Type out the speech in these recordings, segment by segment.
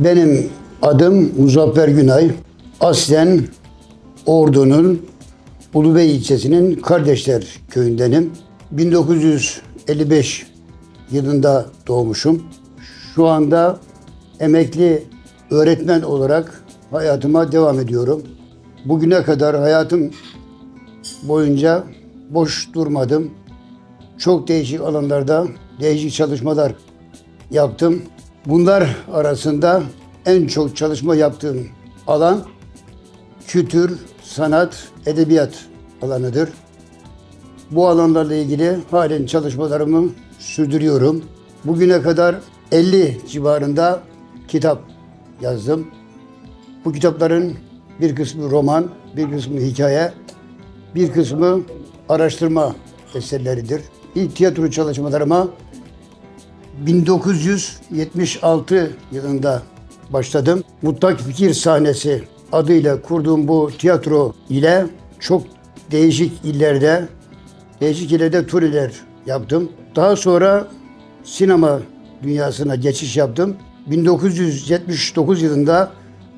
Benim adım Muzaffer Günay. Aslen Ordu'nun Ulubey ilçesinin Kardeşler köyündenim. 1955 yılında doğmuşum. Şu anda emekli öğretmen olarak hayatıma devam ediyorum. Bugüne kadar hayatım boyunca boş durmadım. Çok değişik alanlarda değişik çalışmalar yaptım. Bunlar arasında en çok çalışma yaptığım alan kültür, sanat, edebiyat alanıdır. Bu alanlarla ilgili halen çalışmalarımı sürdürüyorum. Bugüne kadar 50 civarında kitap yazdım. Bu kitapların bir kısmı roman, bir kısmı hikaye, bir kısmı araştırma eserleridir. İlk tiyatro çalışmalarıma 1976 yılında başladım. Mutlak Fikir Sahnesi adıyla kurduğum bu tiyatro ile çok değişik illerde, değişik illerde turneler yaptım. Daha sonra sinema dünyasına geçiş yaptım. 1979 yılında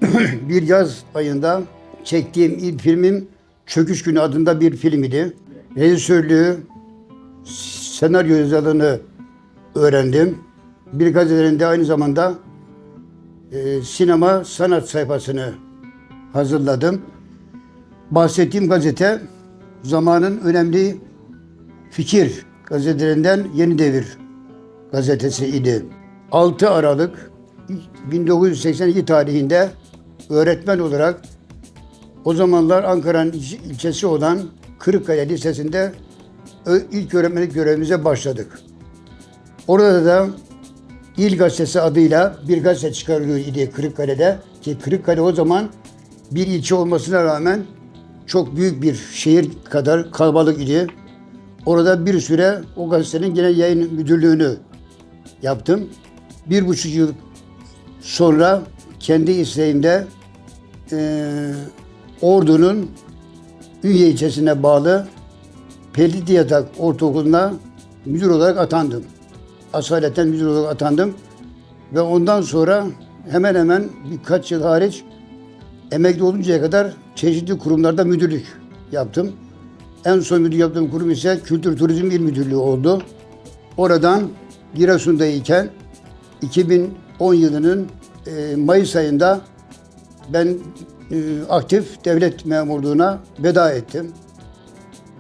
bir yaz ayında çektiğim ilk filmim Çöküş Günü adında bir film idi. Rejisörlüğü, senaryo yazarlığını öğrendim. Bir gazetelerinde aynı zamanda e, sinema sanat sayfasını hazırladım. Bahsettiğim gazete zamanın önemli fikir gazetelerinden Yeni Devir gazetesi idi. 6 Aralık 1982 tarihinde öğretmen olarak o zamanlar Ankara'nın il- ilçesi olan Kırıkkale Lisesi'nde ilk öğretmenlik görevimize başladık. Orada da İl Gazetesi adıyla bir gazete çıkarılıyor idi Kırıkkale'de. Ki Kırıkkale o zaman bir ilçe olmasına rağmen çok büyük bir şehir kadar kalabalık idi. Orada bir süre o gazetenin genel yayın müdürlüğünü yaptım. Bir buçuk yıl sonra kendi isteğimde eee Ordu'nun Ünye ilçesine bağlı Pelitli Yatak Ortaokulu'na müdür olarak atandım. Asaleten müdür olarak atandım. Ve ondan sonra hemen hemen birkaç yıl hariç emekli oluncaya kadar çeşitli kurumlarda müdürlük yaptım. En son müdür yaptığım kurum ise Kültür Turizm İl Müdürlüğü oldu. Oradan Giresun'dayken 2010 yılının e, Mayıs ayında ben e, aktif devlet memurluğuna veda ettim.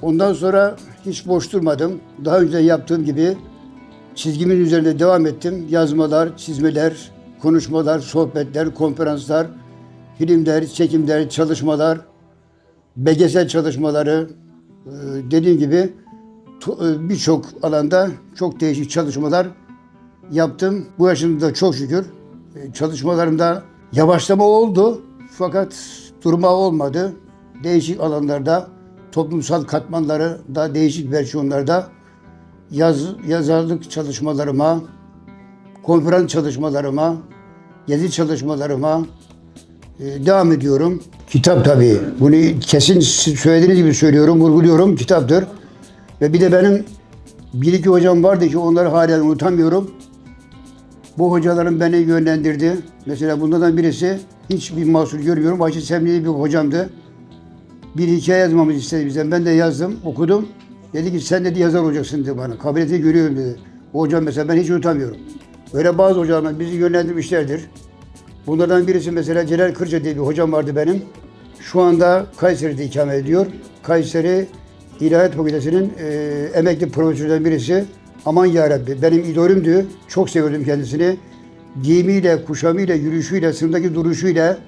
Ondan sonra hiç boş durmadım. Daha önce yaptığım gibi çizgimin üzerinde devam ettim. Yazmalar, çizmeler, konuşmalar, sohbetler, konferanslar, filmler, çekimler, çalışmalar, belgesel çalışmaları, e, dediğim gibi e, birçok alanda çok değişik çalışmalar yaptım. Bu yaşımda da çok şükür e, çalışmalarımda yavaşlama oldu fakat durma olmadı. Değişik alanlarda toplumsal katmanları da değişik versiyonlarda yaz, yazarlık çalışmalarıma, konferans çalışmalarıma, gezi çalışmalarıma e, devam ediyorum. Kitap tabii. Bunu kesin söylediğiniz gibi söylüyorum, vurguluyorum. Kitaptır. Ve bir de benim bir iki hocam vardı ki onları halen unutamıyorum. Bu hocaların beni yönlendirdi. Mesela bunlardan birisi hiçbir mahsur görmüyorum. Ayşe Semli'li bir hocamdı. Bir hikaye yazmamızı istedi bizden. Ben de yazdım, okudum. Dedi ki sen dedi yazar olacaksın dedi bana. Kabiliyeti görüyorum dedi. O hocam mesela ben hiç unutamıyorum. Öyle bazı hocalar bizi yönlendirmişlerdir. Bunlardan birisi mesela Celal Kırca diye bir hocam vardı benim. Şu anda Kayseri'de ikamet ediyor. Kayseri İlahiyat Fakültesi'nin e, emekli profesörlerinden birisi. Aman yarabbi benim idolümdü. Çok seviyordum kendisini. Giyimiyle, kuşamıyla, yürüyüşüyle, sınıftaki duruşuyla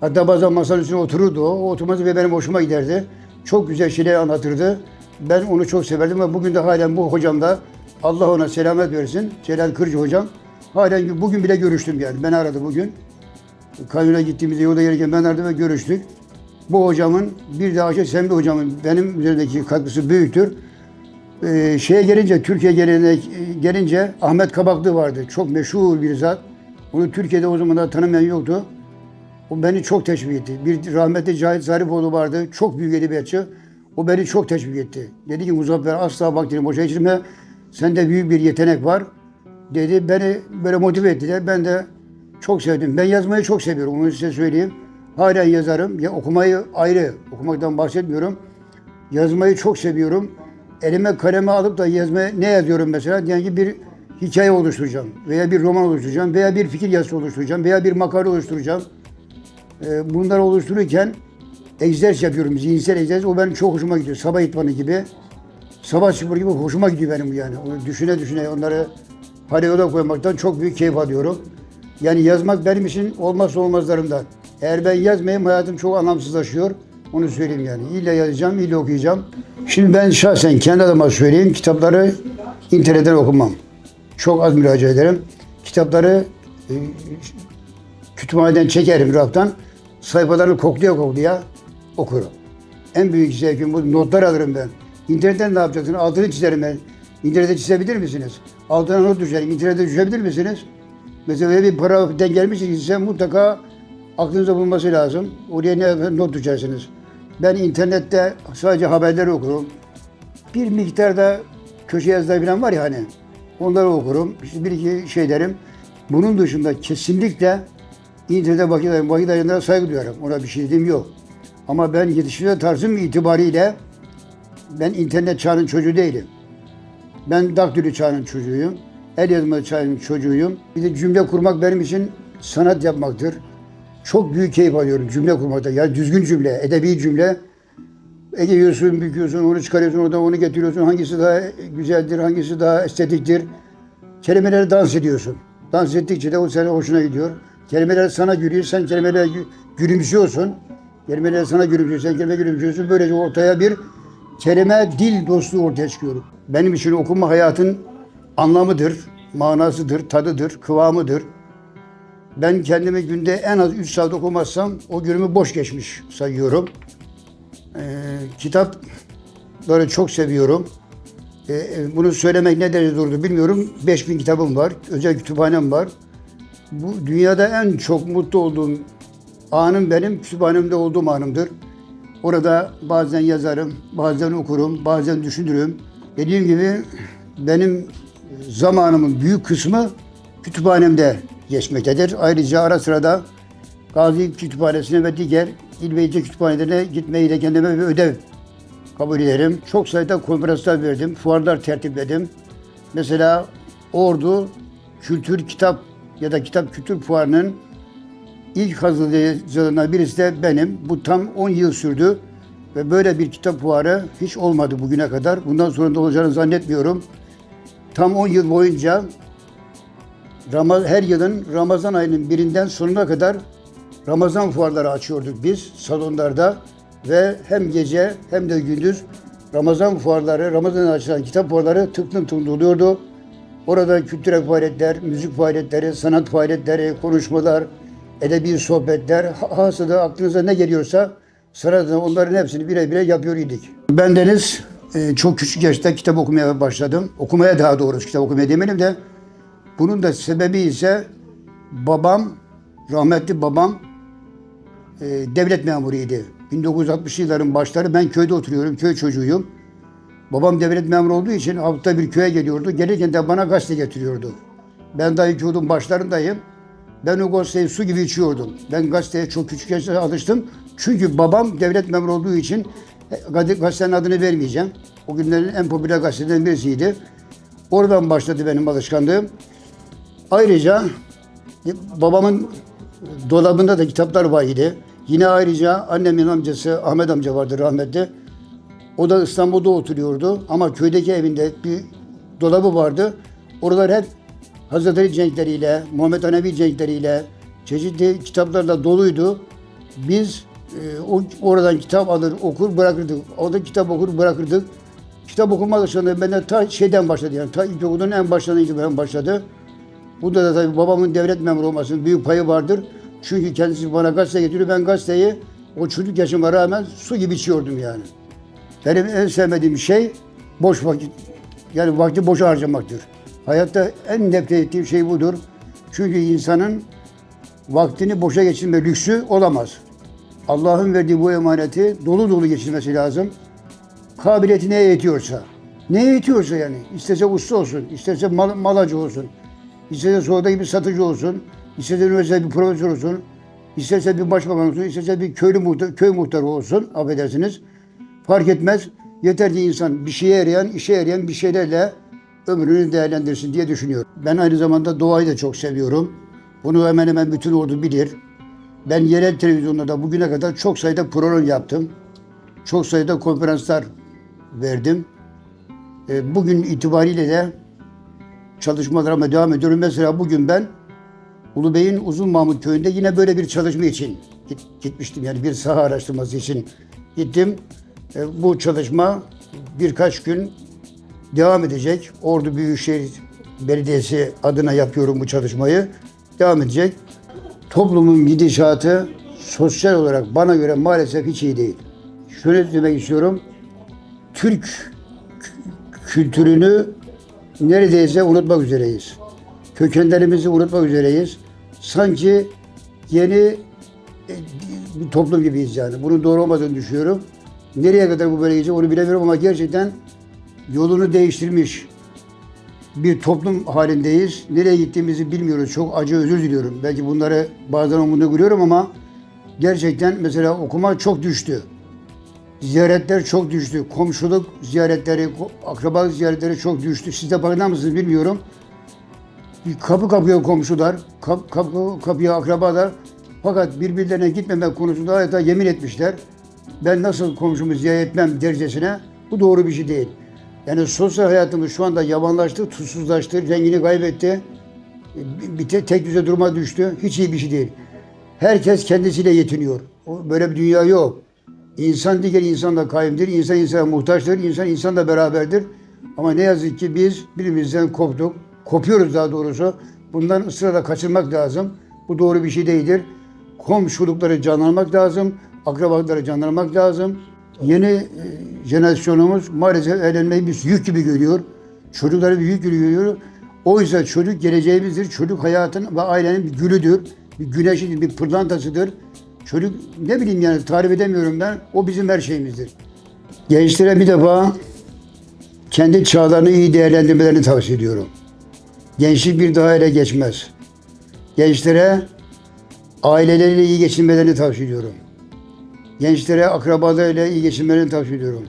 hatta bazen masanın üstüne otururdu o. O oturması ve benim hoşuma giderdi. Çok güzel şeyler anlatırdı. Ben onu çok severdim ve bugün de halen bu hocam da Allah ona selamet versin. Celal Kırcı hocam. Halen bugün bile görüştüm yani. Beni aradı bugün. Kayına gittiğimizde yolda gelirken ben aradım ve görüştük. Bu hocamın bir de Ayşe Sembi hocamın benim üzerindeki katkısı büyüktür. Ee, şeye gelince, Türkiye geline gelince Ahmet Kabaklı vardı. Çok meşhur bir zat. Onu Türkiye'de o zamanlar tanımayan yoktu. O beni çok teşvik etti. Bir rahmetli Cahit Zarifoğlu vardı. Çok büyük edebiyatçı. O beni çok teşvik etti. Dedi ki Muzaffer asla vaktini boşa geçirme. Sende büyük bir yetenek var. Dedi beni böyle motive ettiler. Ben de Çok sevdim. Ben yazmayı çok seviyorum. Onu size söyleyeyim. Hala yazarım. Ya okumayı ayrı. Okumaktan bahsetmiyorum. Yazmayı çok seviyorum. Elime kaleme alıp da yazmaya ne yazıyorum mesela? Diyelim ki bir hikaye oluşturacağım. Veya bir roman oluşturacağım. Veya bir fikir yazısı oluşturacağım. Veya bir makale oluşturacağım. Ee, bunları oluştururken egzersiz yapıyorum. Zihinsel egzersiz. O benim çok hoşuma gidiyor. Sabah itmanı gibi. Sabah sporu gibi hoşuma gidiyor benim yani. Onu düşüne düşüne onları hareyola koymaktan çok büyük keyif alıyorum. Yani yazmak benim için olmazsa olmazlarımdan. Eğer ben yazmayayım hayatım çok anlamsızlaşıyor. Onu söyleyeyim yani. İlle yazacağım, ille okuyacağım. Şimdi ben şahsen kendi adıma söyleyeyim. Kitapları internetten okumam. Çok az müracaat ederim. Kitapları e, kütüphaneden çekerim raftan. Sayfalarını koklaya koklaya okurum. En büyük zevkim bu. Notlar alırım ben. İnternetten ne yapacaksın? Altını çizerim ben. İnternette çizebilir misiniz? Altına not düşerim. İnternette düşebilir misiniz? Mesela öyle bir para denk gelmişsiniz ise mutlaka aklınızda bulunması lazım. Oraya ne not düşersiniz. Ben internette sadece haberleri okurum. Bir miktarda köşe yazıları falan var ya hani. Onları okurum. İşte bir iki şey derim. Bunun dışında kesinlikle internete vakit, ayır- vakit ayırmalarına saygı duyarım. Ona bir şey dediğim yok. Ama ben yetiştirme tarzım itibariyle ben internet çağının çocuğu değilim. Ben daktilo çağının çocuğuyum. El yazma çağının çocuğuyum. Bir de cümle kurmak benim için sanat yapmaktır. Çok büyük keyif alıyorum cümle kurmakta. Yani düzgün cümle, edebi cümle. Eğiyorsun, büküyorsun, onu çıkarıyorsun, oradan onu getiriyorsun. Hangisi daha güzeldir, hangisi daha estetiktir. Kelimeleri dans ediyorsun. Dans ettikçe de o senin hoşuna gidiyor. Kelimeler sana gülüyor, sen kelimelere gü- gülümsüyorsun. Kelimeler sana gülümsüyor, sen kelime gülümsüyorsun. Böylece ortaya bir kelime dil dostluğu ortaya çıkıyor. Benim için okuma hayatın anlamıdır, manasıdır, tadıdır, kıvamıdır. Ben kendimi günde en az 3 saat okumazsam o günümü boş geçmiş sayıyorum. Ee, kitapları çok seviyorum. Ee, bunu söylemek ne derece doğrudur bilmiyorum. 5000 kitabım var, özel kütüphanem var. Bu dünyada en çok mutlu olduğum anım benim kütüphanemde olduğum anımdır. Orada bazen yazarım, bazen okurum, bazen düşünürüm. Dediğim gibi benim zamanımın büyük kısmı kütüphanemde geçmektedir. Ayrıca ara sıra da Gazi Kütüphanesi'ne ve diğer il ve ilçe kütüphanelerine gitmeyi de kendime bir ödev kabul ederim. Çok sayıda konferanslar verdim, fuarlar tertipledim. Mesela Ordu Kültür Kitap ya da Kitap Kültür Fuarı'nın ilk hazırlayıcılarından birisi de benim. Bu tam 10 yıl sürdü ve böyle bir kitap fuarı hiç olmadı bugüne kadar. Bundan sonra da olacağını zannetmiyorum. Tam 10 yıl boyunca her yılın Ramazan ayının birinden sonuna kadar Ramazan fuarları açıyorduk biz salonlarda ve hem gece hem de gündüz Ramazan fuarları, Ramazan'da açılan kitap fuarları tıklım tıklım doluyordu. Orada kültürel faaliyetler, müzik faaliyetleri, sanat faaliyetleri, konuşmalar, edebi sohbetler, ha- hasıda aklınıza ne geliyorsa sırada onların hepsini bire bire yapıyor idik. Ben Deniz e, çok küçük yaşta kitap okumaya başladım. Okumaya daha doğrusu kitap okumaya demeyelim de bunun da sebebi ise babam, rahmetli babam e, devlet memuruydu. 1960'lı yılların başları ben köyde oturuyorum, köy çocuğuyum. Babam devlet memuru olduğu için hafta bir köye geliyordu. Gelirken de bana gazete getiriyordu. Ben daha ilk yurdun başlarındayım. Ben o gazeteyi su gibi içiyordum. Ben gazeteye çok küçük yaşta alıştım. Çünkü babam devlet memuru olduğu için e, gazete- gazetenin adını vermeyeceğim. O günlerin en popüler gazetelerinden birisiydi. Oradan başladı benim alışkanlığım. Ayrıca e, babamın dolabında da kitaplar var idi. Yine ayrıca annemin amcası Ahmet amca vardı rahmetli. O da İstanbul'da oturuyordu ama köydeki evinde bir dolabı vardı. Oralar hep Hazreti Ali cenkleriyle, Muhammed Hanefi cenkleriyle, çeşitli kitaplarla doluydu. Biz e, o, oradan kitap alır, okur, bırakırdık. Orada kitap okur, bırakırdık. Kitap okuma alışkanlığı bende ta şeyden başladı yani. Ta ilkokulun en başlarından itibaren başladı. Bunda da tabii babamın devlet memuru olmasının büyük payı vardır. Çünkü kendisi bana gazete getiriyor. Ben gazeteyi o çocuk yaşıma rağmen su gibi içiyordum yani. Benim en sevmediğim şey boş vakit. Yani vakti boşa harcamaktır. Hayatta en nefret ettiğim şey budur. Çünkü insanın vaktini boşa geçirme lüksü olamaz. Allah'ın verdiği bu emaneti dolu dolu geçirmesi lazım. Kabiliyeti neye yetiyorsa. Neye yetiyorsa yani. İstese usta olsun, istese mal, malacı olsun, istese sokakta gibi satıcı olsun, İsterse üniversitede bir profesör olsun, isterse bir başbakan olsun, isterse bir köylü muhtar, köy muhtarı olsun, affedersiniz. Fark etmez. Yeter ki insan bir şeye yarayan, işe yarayan bir şeylerle ömrünü değerlendirsin diye düşünüyorum. Ben aynı zamanda doğayı da çok seviyorum. Bunu hemen hemen bütün ordu bilir. Ben yerel televizyonlarda bugüne kadar çok sayıda program yaptım. Çok sayıda konferanslar verdim. E, Bugün itibariyle de çalışmalarıma devam ediyorum. Mesela bugün ben Ulubey'in Uzun Mahmut Köyü'nde yine böyle bir çalışma için git- gitmiştim. Yani bir saha araştırması için gittim. E, Bu çalışma birkaç gün devam edecek. Ordu Büyükşehir Belediyesi adına yapıyorum bu çalışmayı. Devam edecek. Toplumun gidişatı sosyal olarak bana göre maalesef hiç iyi değil. Şöyle demek istiyorum. Türk kü- kültürünü neredeyse unutmak üzereyiz. Kökenlerimizi unutmak üzereyiz. Sanki yeni e, bir toplum gibiyiz yani. Bunun doğru olmadığını düşünüyorum. Nereye kadar bu böyle gidecek onu bilemiyorum ama gerçekten yolunu değiştirmiş bir toplum halindeyiz. Nereye gittiğimizi bilmiyoruz. Çok acı özür diliyorum. Belki bunları bazen umurunda görüyorum ama gerçekten mesela okuma çok düştü. Ziyaretler çok düştü. Komşuluk ziyaretleri, akraba ziyaretleri çok düştü. Siz de farkında mısınız bilmiyorum. Kapı kapıya komşular, kap, kapı kapıya akrabalar fakat birbirlerine gitmemek konusunda adeta yemin etmişler. Ben nasıl komşumu ziyaret etmem dercesine bu doğru bir şey değil. Yani sosyal hayatımız şu anda yavanlaştı, tuzsuzlaştı, rengini kaybetti. Bir, te- tek düze duruma düştü. Hiç iyi bir şey değil. Herkes kendisiyle yetiniyor. Böyle bir dünya yok. İnsan diğer insanla kaimdir, insan insana muhtaçtır, insan insanla beraberdir. Ama ne yazık ki biz birbirimizden koptuk. Kopuyoruz daha doğrusu. Bundan ısrarla kaçınmak lazım. Bu doğru bir şey değildir. Komşulukları canlanmak lazım. Akrabalıkları canlanmak lazım. Yeni e, jenerasyonumuz maalesef evlenmeyi bir yük gibi görüyor. Çocukları bir yük gibi görüyor. Oysa çocuk geleceğimizdir. Çocuk hayatın ve ailenin bir gülüdür. Bir güneşidir, bir pırlantasıdır. Çocuk ne bileyim yani tarif edemiyorum ben. O bizim her şeyimizdir. Gençlere bir defa kendi çağlarını iyi değerlendirmelerini tavsiye ediyorum. Gençlik bir daha ele geçmez. Gençlere aileleriyle iyi geçinmelerini tavsiye ediyorum. Gençlere akrabalarıyla iyi geçinmelerini tavsiye ediyorum.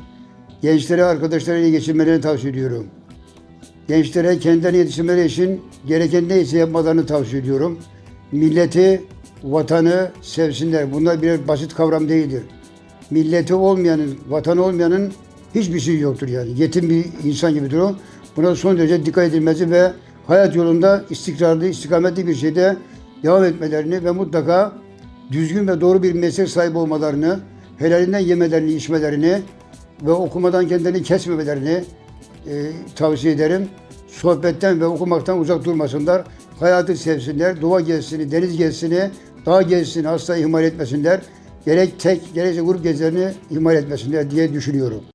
Gençlere arkadaşlarıyla geçinmelerini tavsiye ediyorum. Gençlere kendilerini yetiştirmeleri için gereken neyse yapmalarını tavsiye ediyorum. Milleti, vatanı sevsinler. Bunlar birer basit kavram değildir. Milleti olmayanın, vatanı olmayanın hiçbir şey yoktur yani. Yetim bir insan gibidir o. Buna son derece dikkat edilmesi ve hayat yolunda istikrarlı, istikametli bir şeyde devam etmelerini ve mutlaka düzgün ve doğru bir meslek sahibi olmalarını, helalinden yemelerini, içmelerini ve okumadan kendilerini kesmemelerini e, tavsiye ederim. Sohbetten ve okumaktan uzak durmasınlar. Hayatı sevsinler. Doğa gezisini, deniz gezisini, dağ gezisini asla ihmal etmesinler. Gerek tek, gerekse grup gezilerini ihmal etmesinler diye düşünüyorum.